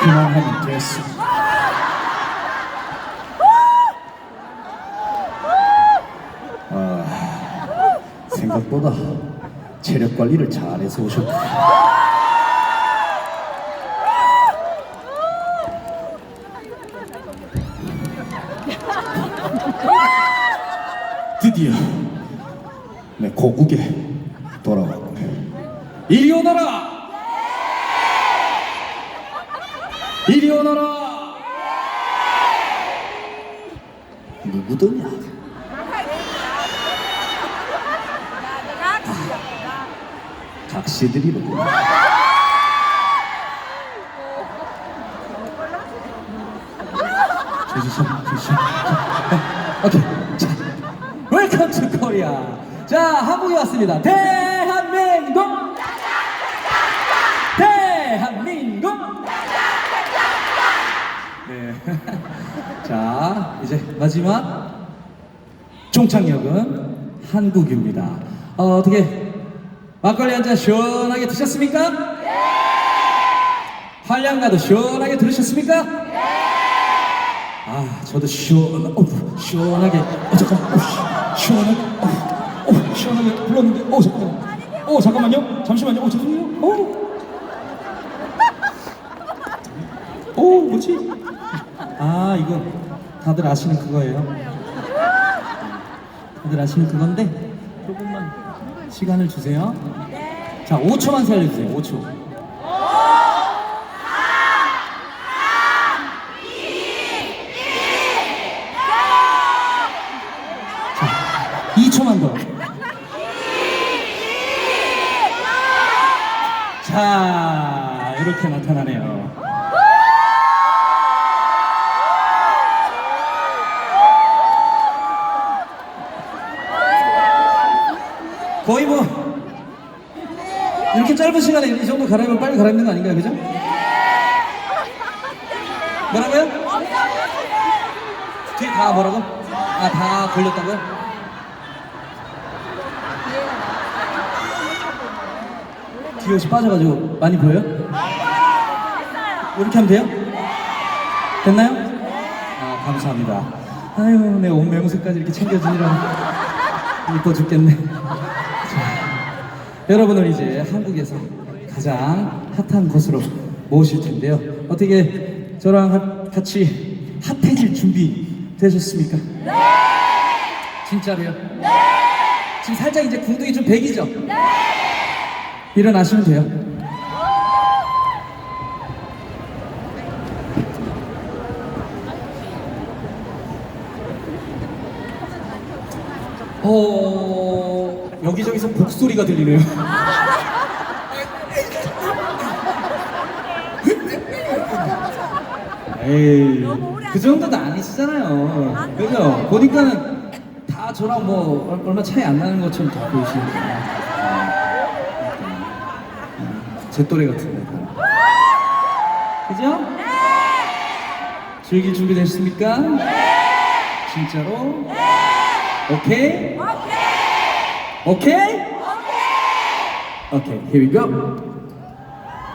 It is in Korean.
그만하면 됐어. 아, 생각보다 체력 관리를 잘해서 오셨다. 드디어 내 고국에 돌아왔군. 이리 오너라! 이리 오너라. 누구더냐? 각시들이로군 조시선 조시선 오케이. 자 웰컴 투 코리아 자 한국에 왔습니다. 대한민국! 대한민국 네. 자 이제 마지막 종착역은 한국입니다. 어, 어떻게 막걸리 한 잔 시원하게 드셨습니까? 한량가도 시원하게 들으셨습니까? 아, 저도 시원, 어, 시원하게, 어, 잠깐만, 어, 시, 시원하게, 어, 어, 시원하게 불렀는데, 어, 잠깐만, 어, 잠깐만요, 잠시만요, 어, 죄송해요, 어, 어, 뭐지? 아, 이거 다들 아시는 그거예요. 다들 아시는 그건데 조금만 시간을 주세요. 자, 5초만 살려주세요. 5초. 자, 2초만 더. 자, 이렇게 나타나네요. 거의 뭐 이렇게 짧은 시간에 이 정도 갈아입으면 빨리 갈아입는 거 아닌가요, 그죠? 뭐라고요? 뒤에 다 뭐라고? 아, 다 걸렸다고요? 뒤에 옷이 빠져가지고 많이 보여요? 이렇게 하면 돼요? 됐나요? 아, 감사합니다. 아유, 내 옷 매무새까지 이렇게 챙겨주느라 이뻐 죽겠네. 여러분을 이제 한국에서 가장 핫한 곳으로 모실 텐데요. 어떻게 저랑 하- 같이 핫해질 준비 되셨습니까? 네! 진짜로요? 네! 지금 살짝 이제 궁둥이 좀 백이죠? 네! 일어나시면 돼요. 어 여기저기서 목소리가 들리네요. 에이 그 정도는 아니시잖아요. 그죠? 보니까는 다 저랑 뭐 얼- 얼마 차이 안 나는 것처럼 다 보이시니까. 제 또래 같은데. 그죠? 즐길 준비 됐습니까? 진짜로? 오케이? 오케이? 오케이, here we go.